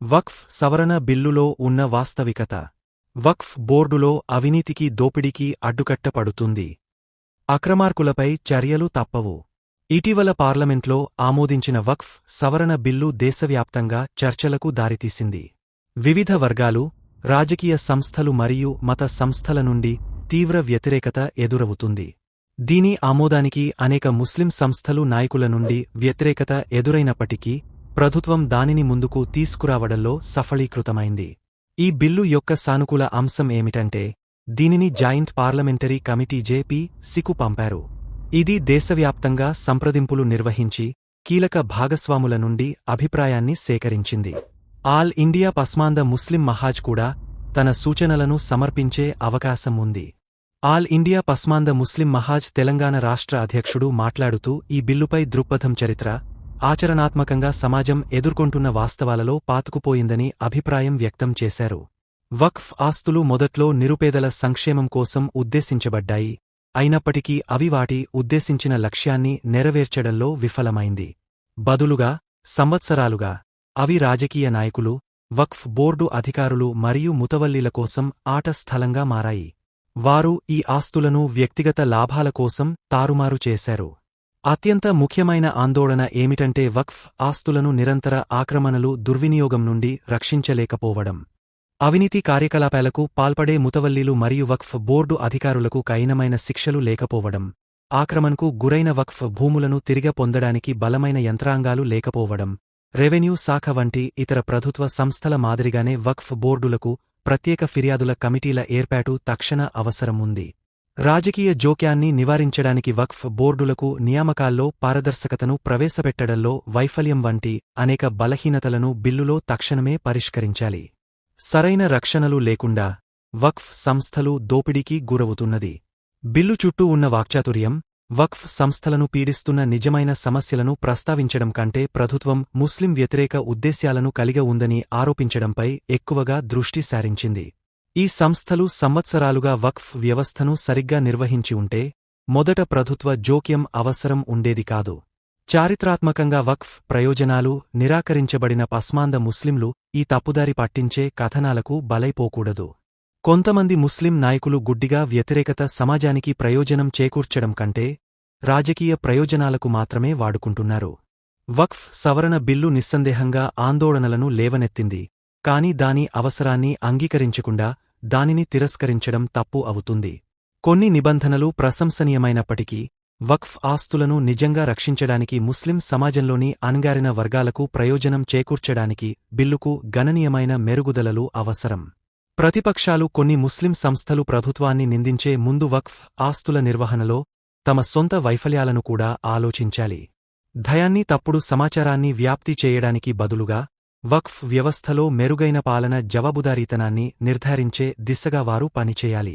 వక్ఫ్ సవరణ బిల్లులో ఉన్న వాస్తవికత. వక్ఫ్ బోర్డులో అవినీతికి దోపిడీకి అడ్డుకట్టపడుతుంది అక్రమార్కులపై చర్యలు తప్పవు. ఇటీవల పార్లమెంట్లో ఆమోదించిన వక్ఫ్ సవరణ బిల్లు దేశవ్యాప్తంగా చర్చలకు దారితీసింది. వివిధ వర్గాలు రాజకీయ సంస్థలు మరియు మత సంస్థల నుండి తీవ్ర వ్యతిరేకత ఎదురవుతుంది. దీని ఆమోదానికి అనేక ముస్లిం సంస్థలు నాయకుల నుండి వ్యతిరేకత ఎదురైనప్పటికీ ప్రభుత్వం దానిని ముందుకు తీసుకురావడంలో సఫలీకృతమైంది. ఈ బిల్లు యొక్క సానుకూల అంశం ఏమిటంటే దీనిని జాయింట్ పార్లమెంటరీ కమిటీ జేపీ సికు పంపారు. ఇది దేశవ్యాప్తంగా సంప్రదింపులు నిర్వహించి కీలక భాగస్వాముల నుండి అభిప్రాయాన్ని సేకరించింది. ఆల్ ఇండియా పస్మాంద ముస్లిం మహాజ్ కూడా తన సూచనలను సమర్పించే అవకాశం ఉంది. ఆల్ ఇండియా పస్మాంద ముస్లిం మహాజ్ తెలంగాణ రాష్ట్ర అధ్యక్షుడు మాట్లాడుతూ ఈ బిల్లుపై దృక్పథం చరిత్ర ఆచరణాత్మకంగా సమాజం ఎదుర్కొంటున్న వాస్తవాలలో పాతుకుపోయిందని అభిప్రాయం వ్యక్తం చేశారు. వక్ఫ్ ఆస్తులు మొదట్లో నిరుపేదల సంక్షేమం కోసం ఉద్దేశించబడ్డాయి. అయినప్పటికీ అవి వాటి ఉద్దేశించిన లక్ష్యాన్ని నెరవేర్చడంలో విఫలమైంది. బదులుగా సంవత్సరాలుగా అవి రాజకీయ నాయకులు వక్ఫ్ బోర్డు అధికారులు మరియు ముతవల్లీల కోసం ఆట స్థలంగా మారాయి. వారు ఈ ఆస్తులను వ్యక్తిగత లాభాల కోసం తారుమారు చేశారు. అత్యంత ముఖ్యమైన ఆందోళన ఏమిటంటే వక్ఫ్ ఆస్తులను నిరంతర ఆక్రమణలు దుర్వినియోగం నుండి రక్షించలేకపోవడం. అవినీతి కార్యకలాపాలకు పాల్పడే ముతవల్లీలు మరియు వక్ఫ్ బోర్డు అధికారులకు కైనమైన శిక్షలు లేకపోవడం. ఆక్రమణకు గురైన వక్ఫ్ భూములను తిరిగ పొందడానికి బలమైన యంత్రాంగాలు లేకపోవడం. రెవెన్యూ శాఖ వంటి ఇతర ప్రభుత్వ సంస్థల మాదిరిగానే వక్ఫ్ బోర్డులకు ప్రత్యేక ఫిర్యాదుల కమిటీల ఏర్పాటు తక్షణ అవసరం ఉంది రాజకీయ జోక్యాన్ని నివారించడానికి వక్ఫ్ బోర్డులకు నియామకాల్లో పారదర్శకతను ప్రవేశపెట్టడంలో వైఫల్యం వంటి అనేక బలహీనతలను బిల్లులో తక్షణమే పరిష్కరించాలి. సరైన రక్షణలు లేకుండా వక్ఫ్ సంస్థలు దోపిడీకి గురవుతున్నది. బిల్లు చుట్టూ ఉన్న వాక్చాతుర్యం వక్ఫ్ సంస్థలను పీడిస్తున్న నిజమైన సమస్యలను ప్రస్తావించడం కంటే ప్రభుత్వం ముస్లిం వ్యతిరేక ఉద్దేశ్యాలను కలిగ ఉందని ఆరోపించడంపై ఎక్కువగా దృష్టి సారించింది. ఈ సంస్థలు సంవత్సరాలుగా వక్ఫ్ వ్యవస్థను సరిగ్గా నిర్వహించి ఉంటే మొదట ప్రభుత్వ జోక్యం అవసరం ఉండేది కాదు. చారిత్రాత్మకంగా వక్ఫ్ ప్రయోజనాలు నిరాకరించబడిన పస్మాంద ముస్లింలు ఈ తప్పుదారి పట్టించే కథనాలకు బలైపోకూడదు. కొంతమంది ముస్లిం నాయకులు గుడ్డిగా వ్యతిరేకత సమాజానికి ప్రయోజనం చేకూర్చడం కంటే రాజకీయ ప్రయోజనాలకు మాత్రమే వాడుకుంటున్నారు. వక్ఫ్ సవరణ బిల్లు నిస్సందేహంగా ఆందోళనలను లేవనెత్తింది కాని దాని అవసరాన్ని అంగీకరించకుండా దానిని తిరస్కరించడం తప్పు అవుతుంది. కొన్ని నిబంధనలు ప్రశంసనీయమైనప్పటికీ వక్ఫ్ ఆస్తులను నిజంగా రక్షించడానికి ముస్లిం సమాజంలోని అణగారిన వర్గాలకు ప్రయోజనం చేకూర్చడానికి బిల్లుకు గణనీయమైన మెరుగుదలలు అవసరం. ప్రతిపక్షాలు కొన్ని ముస్లిం సంస్థలు ప్రభుత్వాన్ని నిందించే ముందు వక్ఫ్ ఆస్తుల నిర్వహణలో తమ సొంత వైఫల్యాలను కూడా ఆలోచించాలి. భయాన్ని తప్పుడు సమాచారాన్ని వ్యాప్తి చేయడానికి బదులుగా వక్ఫ్ వ్యవస్థలో మెరుగైన పాలన జవాబుదారీతనాన్ని నిర్ధారించే దిశగా వారు పనిచేయాలి.